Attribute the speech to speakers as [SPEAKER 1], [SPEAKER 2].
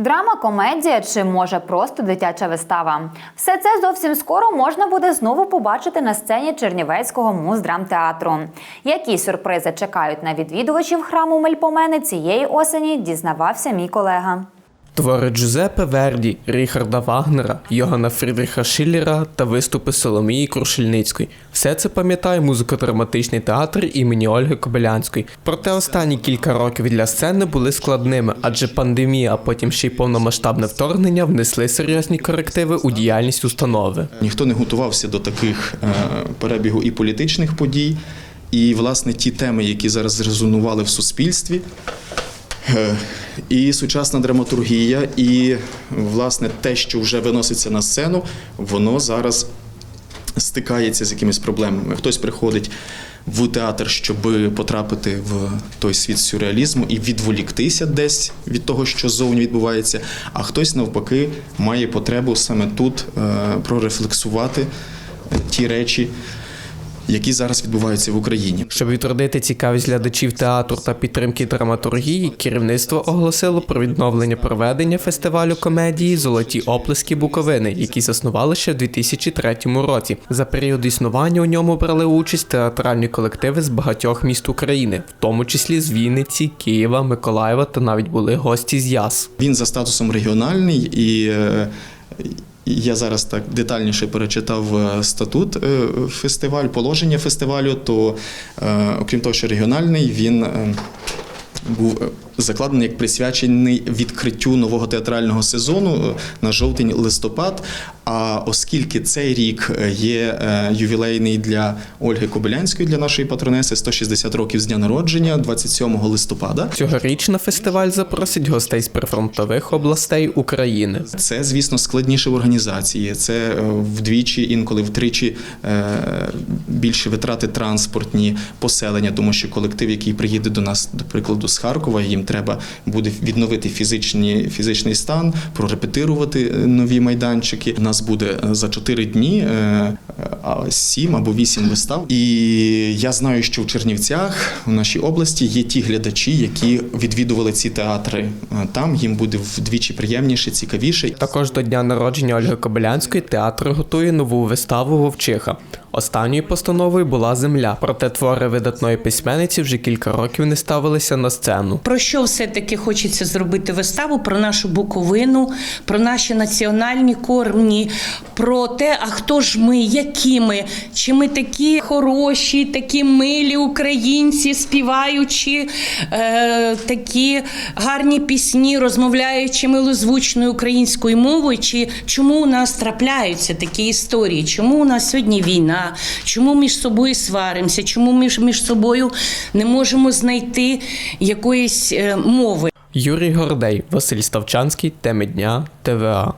[SPEAKER 1] Драма, комедія чи може просто дитяча вистава. Все це зовсім скоро можна буде знову побачити на сцені Чернівецького муздрамтеатру. Які сюрпризи чекають на відвідувачів храму Мельпомени цієї осені, дізнавався мій колега.
[SPEAKER 2] Твори Джузеппе Верді, Ріхарда Вагнера, Йогана Фрідріха Шиллера та виступи Соломії Крушельницької. Все це пам'ятає музико-драматичний театр імені Ольги Кобилянської. Проте останні кілька років для сцени були складними, адже пандемія, а потім ще й повномасштабне вторгнення внесли серйозні корективи у діяльність установи.
[SPEAKER 3] Ніхто не готувався до таких е, перебігу і політичних подій. І, власне, ті теми, які зараз зрезонували в суспільстві, е, і сучасна драматургія, і, власне, те, що вже виноситься на сцену, воно зараз стикається з якимись проблемами. Хтось приходить в театр, щоб потрапити в той світ сюрреалізму і відволіктися десь від того, що зовні відбувається, а хтось навпаки має потребу саме тут е, прорефлексувати ті речі, які зараз відбуваються в Україні.
[SPEAKER 2] Щоб відродити цікавість глядачів театру та підтримки драматургії, керівництво оголосило про відновлення проведення фестивалю комедії Золоті оплески Буковини, який заснували ще в 2003 році. За період існування у ньому брали участь театральні колективи з багатьох міст України, в тому числі з Вінниці, Києва, Миколаєва та навіть були гості з Яс.
[SPEAKER 3] Він за статусом регіональний і. Е, Я зараз так детальніше перечитав е, статут фестиваль, фестивалю, положення фестивалю. То е, окрім того, що регіональний, він е, був е, закладений як присвячений відкриттю нового театрального сезону е, на жовтень-листопад. А оскільки цей рік е, є е, ювілейний для Ольги Кобилянської, для нашої патронеси, 160 років з дня народження, 27 листопада.
[SPEAKER 2] Цьогоріч на фестиваль запросять гостей з прифронтових областей України.
[SPEAKER 3] Це, звісно, складніше в організації. Це вдвічі, інколи втричі більше витрати транспортні поселення, тому що колектив, який приїде до нас, до прикладу, з Харкова, їм треба буде відновити фізичні, фізичний стан, прорепетирувати е, нові майданчики. У нас буде е, за 4 дні а, 7 або 8 вистав. І я знаю, що в Чернівцях, у нашій області, є ті глядачі, які відвідували ці театри. Там їм буде вдвічі приємніше, цікавіше.
[SPEAKER 2] Також до дня народження Ольги Кобилянської театр готує нову виставу Вовчиха. Останньою постановою була земля, проте твори видатної письменниці вже кілька років не ставилися на сцену.
[SPEAKER 4] Про що все-таки хочеться зробити виставу? Про нашу Буковину, про наші національні корні, про те, а хто ж ми, які ми, чи ми такі хороші, такі милі українці, співаючи е, такі гарні пісні, розмовляючи милозвучною українською мовою, чи чому у нас трапляються такі історії? Чому у нас сьогодні війна? Чому між собою сваримося? Чому між, між собою не можемо знайти якоїсь е, мови?
[SPEAKER 2] Юрій Гордей, Василь Ставчанський, теми дня, ТВА.